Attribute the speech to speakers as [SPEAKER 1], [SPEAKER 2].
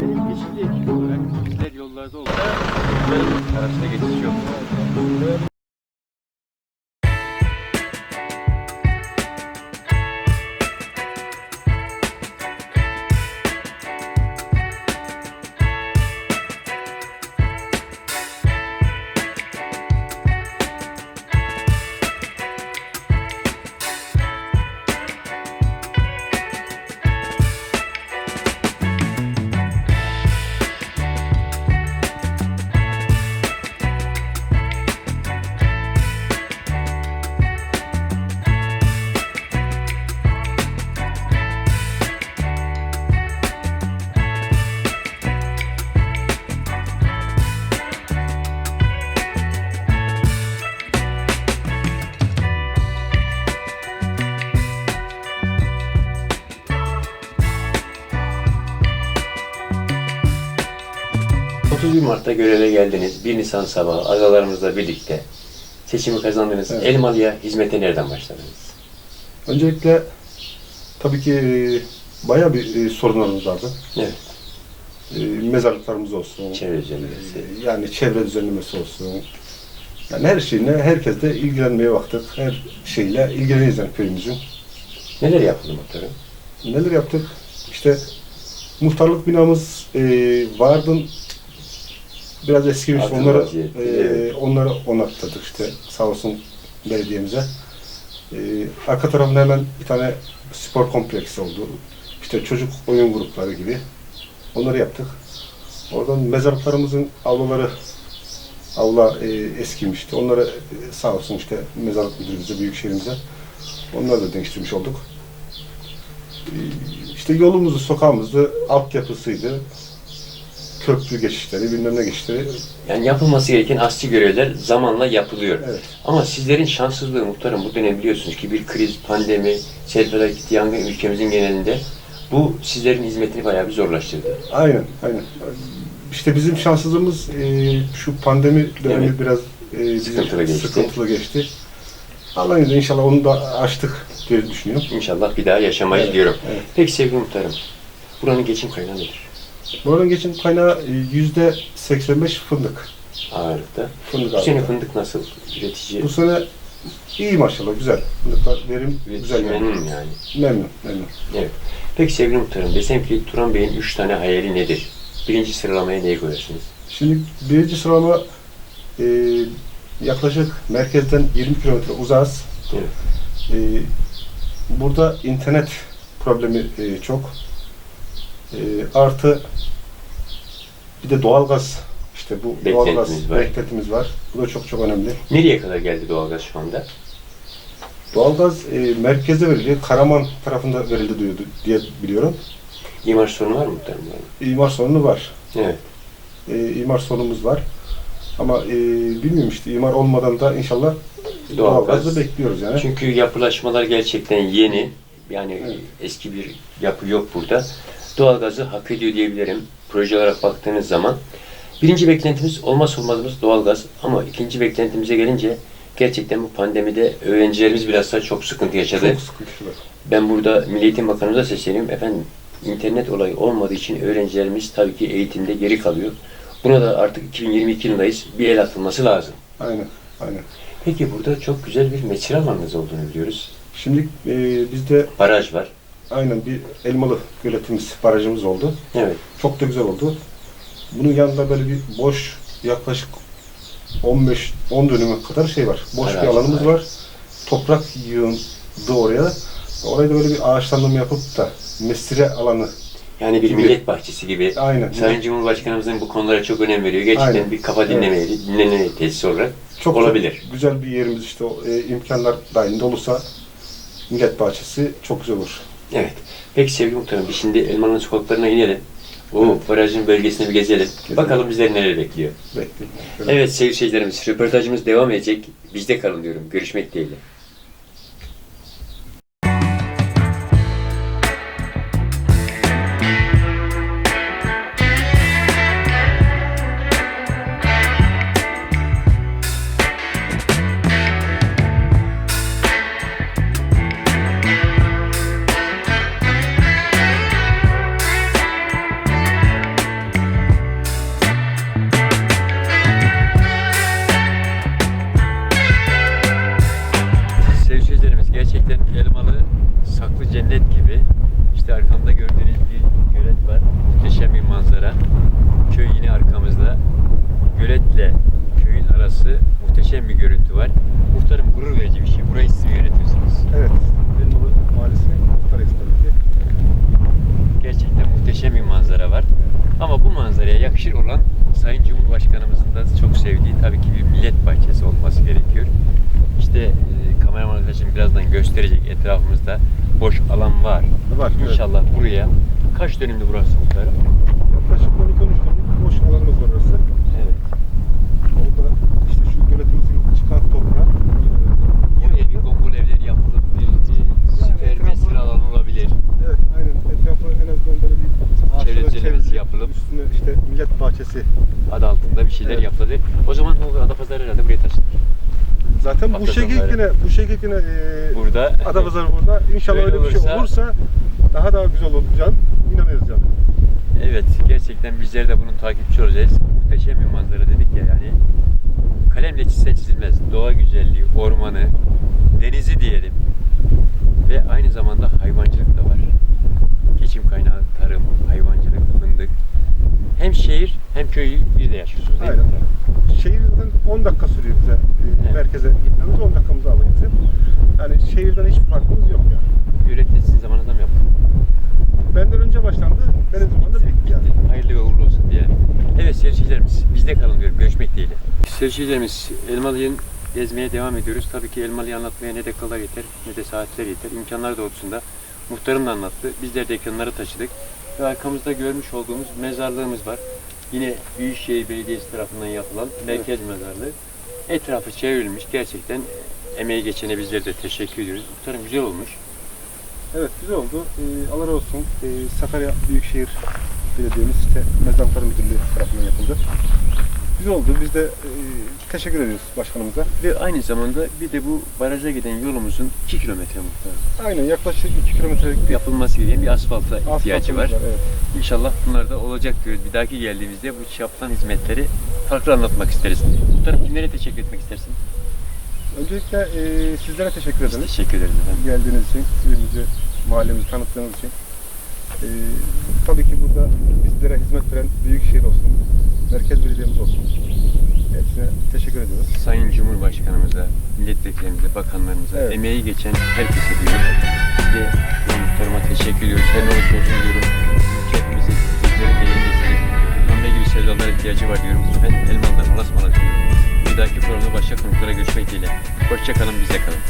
[SPEAKER 1] Benim geçici ekip olarak bizler yollarda yolların arasında geçiş yok. ...31 Mart'ta göreve geldiniz. 1 Nisan sabahı agalarımızla birlikte seçimi kazandınız.
[SPEAKER 2] Evet.
[SPEAKER 1] Elmalı'ya hizmete nereden başladınız?
[SPEAKER 2] Öncelikle tabii ki e, bayağı bir e, sorunlarımız vardı.
[SPEAKER 1] Evet.
[SPEAKER 2] E, mezarlıklarımız olsun.
[SPEAKER 1] Çevre düzenlemesi.
[SPEAKER 2] e, Yani çevre düzenlemesi olsun. Yani her şeyine herkesle ilgilenmeye baktık. Her şeyle ilgileniyoruz yani köyümüzün.
[SPEAKER 1] Neler yapıldı muhtarım?
[SPEAKER 2] Neler yaptık? İşte muhtarlık binamız e, vardı. Biraz eskimiş.
[SPEAKER 1] Atıl
[SPEAKER 2] Onları
[SPEAKER 1] vaziyette,
[SPEAKER 2] e, onları onarttırdık işte sağ olsun belediyemize. E, arka tarafında hemen bir tane spor kompleksi oldu. İşte çocuk oyun grupları gibi. Onları yaptık. Oradan mezarlıklarımızın avluları avla e, eskimişti. Onları e, sağ olsun işte mezarlık müdürümüze, büyükşehirimize onları da değiştirmiş olduk. E, işte yolumuzu, sokağımızı, altyapısıydı. Köprü geçişleri, bilmem ne geçişleri.
[SPEAKER 1] Yani yapılması gereken asli görevler zamanla yapılıyor.
[SPEAKER 2] Evet.
[SPEAKER 1] Ama sizlerin şanssızlığı muhtarım bu dönem biliyorsunuz ki bir kriz, pandemi, sel felaketi, yangın ülkemizin genelinde bu sizlerin hizmetini bayağı bir zorlaştırdı.
[SPEAKER 2] Aynen, aynen. İşte bizim şanssızlığımız e, şu pandemi dönemi
[SPEAKER 1] Evet.
[SPEAKER 2] biraz e, bizim
[SPEAKER 1] Sıkıntılı geçti.
[SPEAKER 2] sıkıntılı geçti. Allah'ın izniyle inşallah onu da açtık diye düşünüyorum.
[SPEAKER 1] İnşallah bir daha yaşamayız
[SPEAKER 2] Evet,
[SPEAKER 1] diyorum.
[SPEAKER 2] evet.
[SPEAKER 1] Peki sevgili muhtarım, buranın geçim kaynağı nedir?
[SPEAKER 2] Buranın geçim kaynağı e, yüzde 85 fındık.
[SPEAKER 1] Ağırlıkta.
[SPEAKER 2] Fındık
[SPEAKER 1] Bu sene
[SPEAKER 2] ağırlıkta.
[SPEAKER 1] fındık nasıl? Üretici,
[SPEAKER 2] Bu sene iyi maşallah, güzel. Fındıklar verim
[SPEAKER 1] üretici
[SPEAKER 2] güzel yani.
[SPEAKER 1] memnun yani.
[SPEAKER 2] Memnun, memnun.
[SPEAKER 1] Evet. Peki sevgili muhtarım, desem ki Turan Bey'in üç tane hayali nedir? Birinci sıralamaya neyi koyarsınız?
[SPEAKER 2] Şimdi birinci sıralama e, yaklaşık merkezden 20 kilometre uzağız.
[SPEAKER 1] Evet.
[SPEAKER 2] E, burada internet problemi e, çok. E, artı bir de doğalgaz işte bu
[SPEAKER 1] Beklentimiz
[SPEAKER 2] doğalgaz
[SPEAKER 1] var.
[SPEAKER 2] beklentimiz var. Bu da çok çok önemli.
[SPEAKER 1] Nereye kadar geldi doğalgaz şu anda?
[SPEAKER 2] Doğalgaz e, merkezde veriliyor. Karaman tarafında verildi diyordu diye biliyorum.
[SPEAKER 1] İmar sorunu var mı? Yani?
[SPEAKER 2] İmar sorunu var.
[SPEAKER 1] Evet.
[SPEAKER 2] E, imar sorunumuz var. Ama e, bilmiyorum işte imar olmadan da inşallah
[SPEAKER 1] Doğalgaz.
[SPEAKER 2] doğalgazı bekliyoruz yani.
[SPEAKER 1] Çünkü yapılaşmalar gerçekten yeni. Yani
[SPEAKER 2] Evet.
[SPEAKER 1] eski bir yapı yok burada. Doğalgazı hak ediyor diyebilirim. Proje olarak baktığınız zaman. Birinci beklentimiz olmaz olmazımız doğalgaz. Ama ikinci beklentimize gelince gerçekten bu pandemide öğrencilerimiz biraz daha çok sıkıntı yaşadı.
[SPEAKER 2] Çok sıkıntılı.
[SPEAKER 1] Ben burada Milli Eğitim Bakanımıza sesleniyorum. Efendim internet olayı olmadığı için öğrencilerimiz tabii ki eğitimde geri kalıyor. Buna da artık 2022 yılındayız. Bir el atılması lazım.
[SPEAKER 2] Aynen, aynen.
[SPEAKER 1] Peki burada çok güzel bir mesire alanınız olduğunu biliyoruz.
[SPEAKER 2] Şimdi e, bizde
[SPEAKER 1] Baraj var.
[SPEAKER 2] Aynen bir elmalı göletimiz, barajımız oldu.
[SPEAKER 1] Evet.
[SPEAKER 2] Çok da güzel oldu. Bunun yanında böyle bir boş yaklaşık 15 10 dönüme kadar şey var. Boş
[SPEAKER 1] Arazi
[SPEAKER 2] bir alanımız
[SPEAKER 1] var.
[SPEAKER 2] var. Toprak yığındı oraya. Orayı da böyle bir ağaçlandırma yapıp da mesire alanı.
[SPEAKER 1] Yani bir
[SPEAKER 2] Gibi.
[SPEAKER 1] millet bahçesi gibi.
[SPEAKER 2] Aynen.
[SPEAKER 1] Sayın Cumhurbaşkanımızın bu konulara çok önem veriyor. Gerçekten
[SPEAKER 2] Aynen.
[SPEAKER 1] bir kafa
[SPEAKER 2] Evet.
[SPEAKER 1] dinleme yeri, dinleme tesisi olarak
[SPEAKER 2] Çok
[SPEAKER 1] olabilir.
[SPEAKER 2] Çok güzel bir yerimiz işte e, imkanlar dahilinde olursa millet bahçesi çok güzel olur.
[SPEAKER 1] Evet. Peki sevgili muhtarım şimdi Elmalı'nın sokaklarına inelim. O barajın bölgesine bir gezelim. Bakalım bizleri neler bekliyor.
[SPEAKER 2] Bekleyin.
[SPEAKER 1] Evet sevgili seyircilerimiz röportajımız devam edecek. Bizde kalın diyorum. Görüşmek dileğiyle. Muhteşem bir görüntü var. Muhtarım gurur verici bir şey. Burayı siz yönetiyorsunuz?
[SPEAKER 2] Evet. Elmalı Mahallesi'nin muhtarıyız tabii ki.
[SPEAKER 1] Gerçekten muhteşem bir manzara var. Ama bu manzaraya yakışır olan Sayın Cumhurbaşkanımızın da çok sevdiği tabii ki bir millet bahçesi olması gerekiyor. İşte e, kameraman arkadaşım birazdan gösterecek etrafımızda boş alan var.
[SPEAKER 2] Var, evet.
[SPEAKER 1] İnşallah buraya kaç dönümdü burası muhtarım?
[SPEAKER 2] Yaklaşık 12-13 dönüm boş alanımız var orası.
[SPEAKER 1] Evet.
[SPEAKER 2] Orada işte şu göletimizin çıkan toprağı.
[SPEAKER 1] Buraya bir gongul evleri yapılıp bir e, siper
[SPEAKER 2] etrafı-
[SPEAKER 1] mesire alanı olabilir.
[SPEAKER 2] Evet aynen. Etrafı en azından böyle bir ağaçlarla
[SPEAKER 1] Çevrelemesi
[SPEAKER 2] çevrili,
[SPEAKER 1] yapılıp-
[SPEAKER 2] Üstüne işte millet bahçesi.
[SPEAKER 1] Adı
[SPEAKER 2] Evet.
[SPEAKER 1] yapılabilir. O zaman o Adapazarı herhalde buraya taşınır.
[SPEAKER 2] Zaten bu
[SPEAKER 1] Hafta
[SPEAKER 2] şekil yine bu şekil yine e,
[SPEAKER 1] Burada
[SPEAKER 2] Adapazarı burada. İnşallah
[SPEAKER 1] Öyle
[SPEAKER 2] öyle, bir şey
[SPEAKER 1] olursa-
[SPEAKER 2] olursa daha daha güzel olacağını inanıyoruz yani.
[SPEAKER 1] Evet, gerçekten bizler de bunun takipçi olacağız. Muhteşem bir manzara dedik ya yani. Kalemle çizse çizilmez. Doğa güzelliği, ormanı, denizi diyelim. Ve aynı zamanda hayvancılık da var. Geçim kaynağı tarım, hayvancılık, fındık. Hem şehir hem köyü bir de yaşıyorsunuz değil
[SPEAKER 2] Aynen.
[SPEAKER 1] mi?
[SPEAKER 2] Şehirden 10 dakika sürüyor bize e,
[SPEAKER 1] Evet.
[SPEAKER 2] merkeze gitmemiz 10 dakikamızı alıyor bizim. Yani şehirden hiçbir farkımız yok yani.
[SPEAKER 1] Bu Yürekli sizin zamanınızda mı yaptınız?
[SPEAKER 2] Benden önce başlandı, benim zamanımda bitti yani.
[SPEAKER 1] Hayırlı ve uğurlu olsun diye. Evet seyircilerimiz bizde kalın diyorum görüşmek dileğiyle. Seyircilerimiz Elmalı'yı gezmeye devam ediyoruz. Tabii ki Elmalı'yı anlatmaya ne dakikalar yeter ne de saatler yeter. İmkanlar doğrultusunda muhtarım da anlattı. Bizler de ekranları taşıdık. Ve arkamızda görmüş olduğumuz mezarlığımız var. Yine Büyükşehir Belediyesi tarafından yapılan merkez mezarlığı. Etrafı çevrilmiş. Gerçekten emeği geçene bizler de teşekkür ediyoruz. Muhtarım güzel olmuş.
[SPEAKER 2] Evet güzel oldu. Ee, Allah razı olsun. Ee, Sakarya Büyükşehir Belediye'miz işte Mezarlıklar Müdürlüğü tarafından yapıldı. Güzel oldu. Biz de e, teşekkür ediyoruz başkanımıza.
[SPEAKER 1] Ve aynı zamanda bir de bu baraja giden yolumuzun 2 kilometre muhtarım.
[SPEAKER 2] Aynen yaklaşık 2 kilometrelik bir
[SPEAKER 1] yapılması gereken bir asfalta ihtiyacı
[SPEAKER 2] asfaltımız
[SPEAKER 1] var.
[SPEAKER 2] Evet.
[SPEAKER 1] İnşallah bunlar da olacak diyoruz. Bir dahaki geldiğimizde bu yapılan hizmetleri farklı anlatmak isteriz. Muhtarım kimlere teşekkür etmek istersin?
[SPEAKER 2] Öncelikle e, sizlere teşekkür
[SPEAKER 1] Biz
[SPEAKER 2] ederim.
[SPEAKER 1] teşekkür ederiz efendim.
[SPEAKER 2] Geldiğiniz için, köyümüzü, mahallemizi tanıttığınız için. E, tabii ki burada bizlere hizmet veren Büyükşehir olsun, Merkez Belediyemiz olsun. Hepsine teşekkür ediyoruz.
[SPEAKER 1] Sayın Cumhurbaşkanımıza, milletvekillerimize, bakanlarımıza,
[SPEAKER 2] Evet.
[SPEAKER 1] emeği geçen herkese diyorum. Ve ben muhtarıma teşekkür ediyoruz. Her ne olursa olsun diyorum. Ülkemizin, bizlerin beğenmesi, pembe gibi sevdalara ihtiyacı var diyorum. Ben Elmalı'dan Alasmalı diyorum. Bir dahaki programda başka konuklara görüşmek dileğiyle. Hoşçakalın, bize kalın.